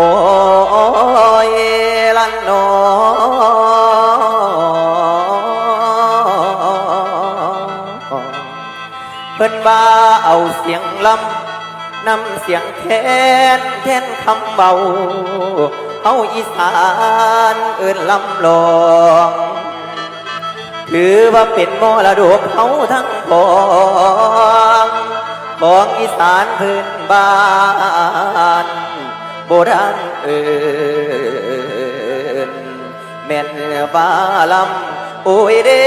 อ้ยลันนอเพิ่นว่าเอาเสียงลำนำเสียงแคนแคนคำเบาเฮาอีสานเอิ้นลำลองถือว่าเป็นมรดกเขาทั้งปวงของอีสานพื้นบ้าน โบราณเอินแม่นว่าลำโอ้ยเด้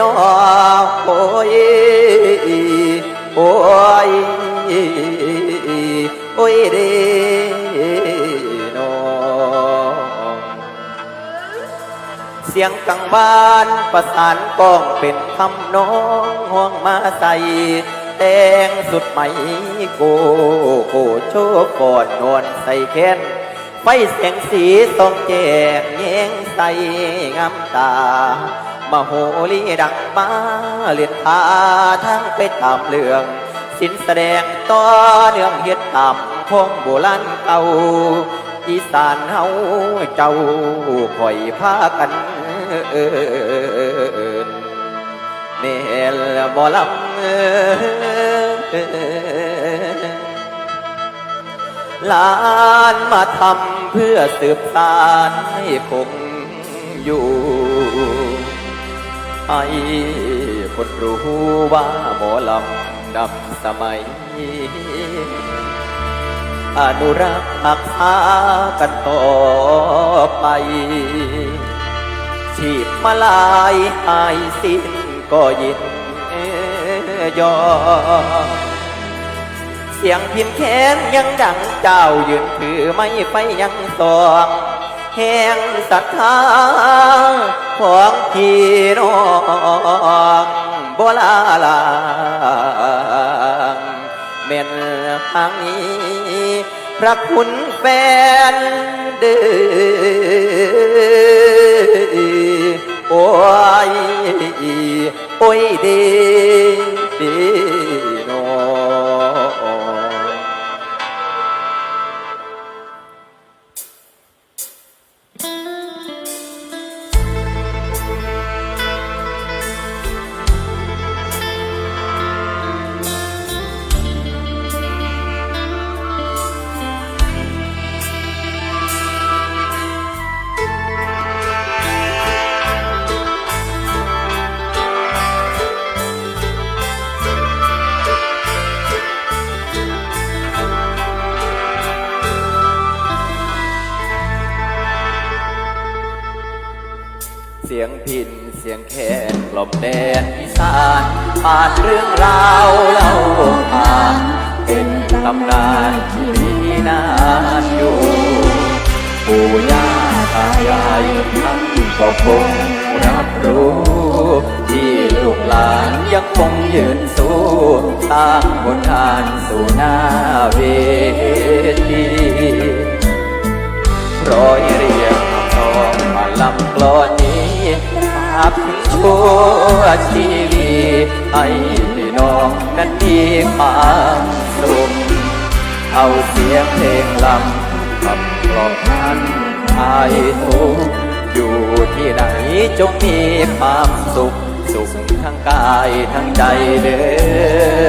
นอโอ้ยโอ้ยโอ้ยเด้นอเสียงกังบานประสานกล้องเป็นคำน้องห่วงมาใส่ แตงสุดไหมโกโกโชว์กอดนวลใส่แค้นไฟแสงสีส่องแจงแยงใส่งามตามาโหรีดังมาเลียนพาทั้งไปตามเรื่อง สินแสดงต่อเนื่องเฮ็ดตามพงโบราณเก่าอีสานเฮาเจ้าคอยพากันเอิน เนลบ่ลำลานมาทำเพื่อสืบสานให้คงอยู่ให้คนรู้ว่าหมอลำนำสมัย อนุรักษ์หักษากันต่อไปชีพมาลายหายสิ้น ก็ยินยอมเสียงพินแค้นยังดังเจ้ายืนถือไม่ไฟยังสองแห่งศรัทธาของพี่น้องโบลาลาเม่นทางนี้พระคุณแฟนเดือ โอ้ยโอ้ยดีดี ยงพินเสียงแคนกล่อมแดนอีสานผ่านเรื่องราวเล่าผ่านเป็นตำนานที่มีนานอยู่ปู่ย่าตายายท่านก็คงรับรู้ ที่ลูกหลานยังคงยืนสู้สร้างบนทานสู่หน้าเวทีร้อยเรียงทองมาลำกลอน นี้มาถึงชั่วชีวิตให้พี่น้องนั้นมีความสุขเอาเสียงเพลงลำขับกล่อมนั้นหายทุกอยู่ที่ไหนจงมีความสุข สุขทั้งกายทั้งใจเด้อ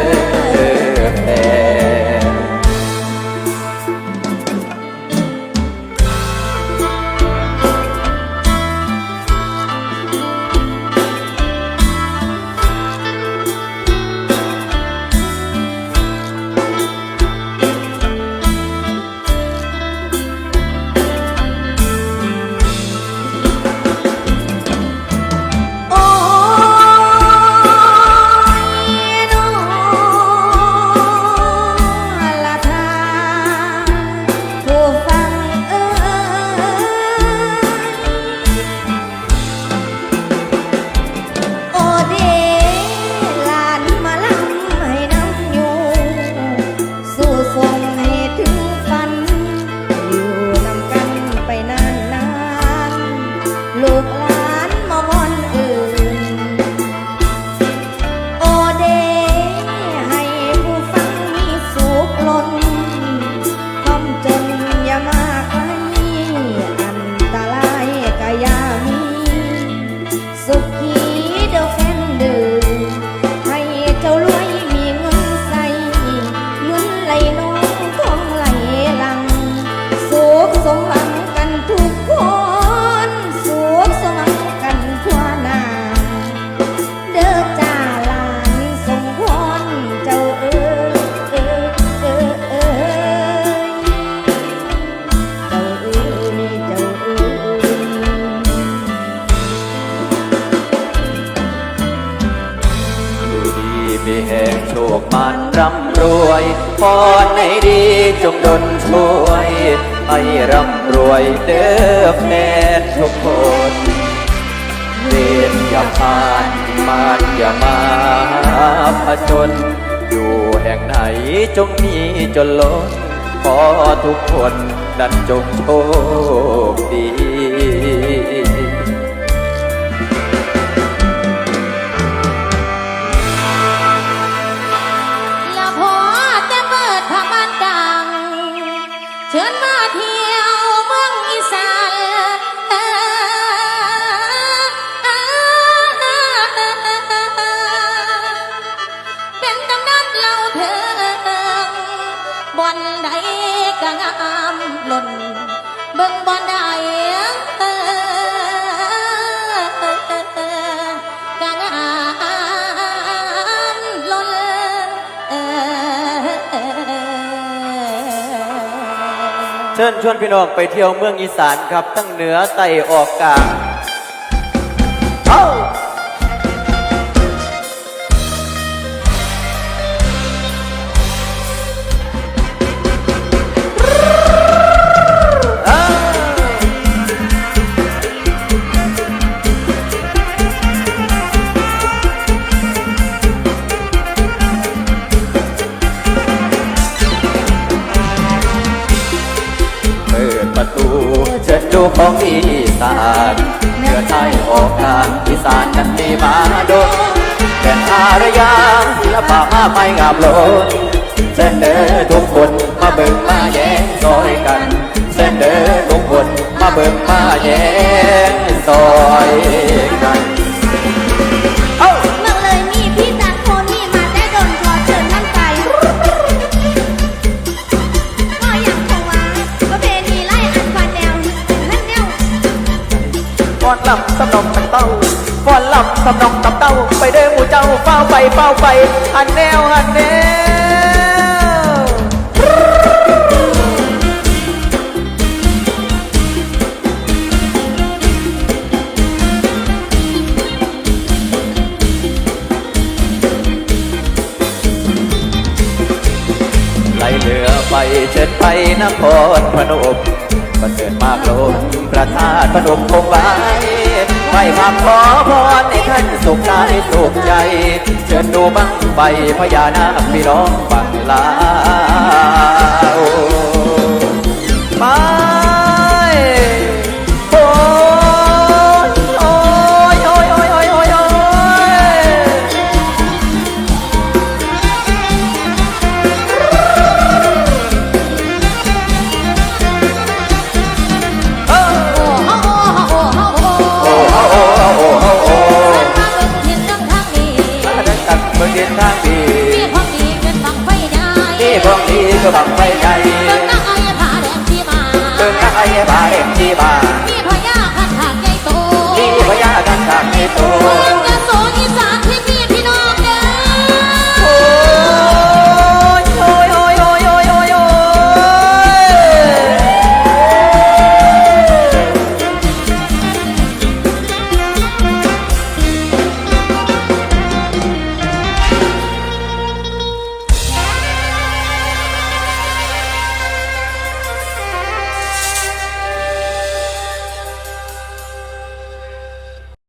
มีแห่งโชคมันร่ำรวยพรในดีจงดลช่วย ให้ร่ำรวยเด้อแฟนทุกคนเวรอย่าผ่านมารอย่ามาผจญอยู่แห่งไหนจงมีจนล้นขอทุกคนนั้นจงโชคดี เชิญมาเที่ยวเมืองอีสาน เชิญชวนพี่น้องไปเที่ยวเมืองอีสานครับ ทั้งเหนือใต้ออกกลาง ของอีสานเหนือใต้ออกกลางอีสานนั้นมีมาโดนแต่อารยาศิลปะมาไม่งามล้นเส้นเด้อทุกคนมาเบิ่งมาแย่งซอยกัน เส้นเด้อทุกคนมาเบิ่งมาแย่งซอย อนลำตำนองตำเต้าไปเด้อหมู่เจ้าเฝ้าไปเฝ้าไปหันแนวหันแนวไหลเหลือไปเชิดไปนครพนมประเสริฐมากลมพระธาตุพนมคงไว้ไหว มาขอพรให้ท่านสุขกายสุขใจ เชิญดูบังไฟพญานาคพี่น้องบังลาวไ